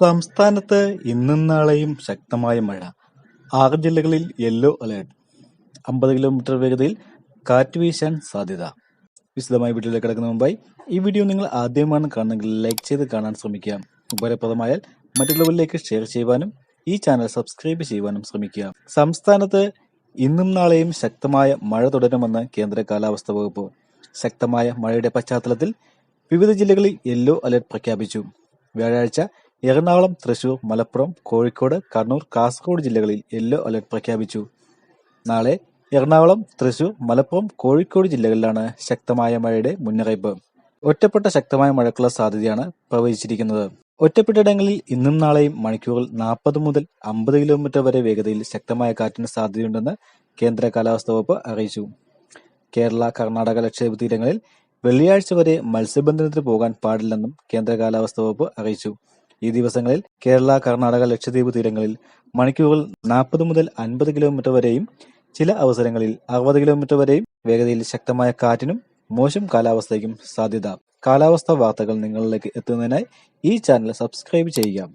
സംസ്ഥാനത്ത് ഇന്നും നാളെയും ശക്തമായ മഴ. ആറ് ജില്ലകളിൽ യെല്ലോ അലേർട്ട് അമ്പത് കിലോമീറ്റർ വേഗതയിൽ കാറ്റ് വീശാൻ സാധ്യത. വിശദമായ വീഡിയോയിലേക്ക് കിടക്കുന്ന മുമ്പായി ഈ വീഡിയോ നിങ്ങൾ ആദ്യമാണ് കാണുന്നെങ്കിൽ ലൈക്ക് ചെയ്ത് കാണാൻ ശ്രമിക്കുക. ഉപകാരപ്രദമായാൽ മറ്റുള്ളവരിലേക്ക് ഷെയർ ചെയ്യുവാനും ഈ ചാനൽ സബ്സ്ക്രൈബ് ചെയ്യുവാനും ശ്രമിക്കുക. സംസ്ഥാനത്ത് ഇന്നും നാളെയും ശക്തമായ മഴ തുടരുമെന്ന് കേന്ദ്ര കാലാവസ്ഥാ വകുപ്പ് ശക്തമായ മഴയുടെ പശ്ചാത്തലത്തിൽ വിവിധ ജില്ലകളിൽ യെല്ലോ അലർട്ട് പ്രഖ്യാപിച്ചു. വ്യാഴാഴ്ച എറണാകുളം തൃശൂർ മലപ്പുറം കോഴിക്കോട് കണ്ണൂർ കാസർഗോഡ് ജില്ലകളിൽ യെല്ലോ അലർട്ട് പ്രഖ്യാപിച്ചു. നാളെ എറണാകുളം തൃശൂർ മലപ്പുറം കോഴിക്കോട് ജില്ലകളിലാണ് ശക്തമായ മഴയുടെ മുന്നറിയിപ്പ്. ഒറ്റപ്പെട്ട ശക്തമായ മഴയ്ക്കുള്ള സാധ്യതയാണ് പ്രവചിച്ചിരിക്കുന്നത്. ഒറ്റപ്പെട്ടയിടങ്ങളിൽ ഇന്നും നാളെയും മണിക്കൂറിൽ നാൽപ്പത് മുതൽ അമ്പത് കിലോമീറ്റർ വരെ വേഗതയിൽ ശക്തമായ കാറ്റിന് സാധ്യതയുണ്ടെന്ന് കേന്ദ്ര കാലാവസ്ഥാ വകുപ്പ് അറിയിച്ചു. കേരള കർണാടക ലക്ഷദ്വീപ് തീരങ്ങളിൽ വെള്ളിയാഴ്ച വരെ മത്സ്യബന്ധനത്തിന് പോകാൻ പാടില്ലെന്നും കേന്ദ്ര കാലാവസ്ഥാ വകുപ്പ് അറിയിച്ചു. ഈ ദിവസങ്ങളിൽ കേരള കർണാടക ലക്ഷദ്വീപ് തീരങ്ങളിൽ മണിക്കൂറിൽ നാൽപ്പത് മുതൽ അൻപത് കിലോമീറ്റർ വരെയും ചില അവസരങ്ങളിൽ അറുപത് കിലോമീറ്റർ വരെയും വേഗതയിൽ ശക്തമായ കാറ്റിനും മോശം കാലാവസ്ഥയ്ക്കും സാധ്യത. കാലാവസ്ഥാ വാർത്തകൾ നിങ്ങളിലേക്ക് എത്തുന്നതിനായി ഈ ചാനൽ സബ്സ്ക്രൈബ് ചെയ്യുക.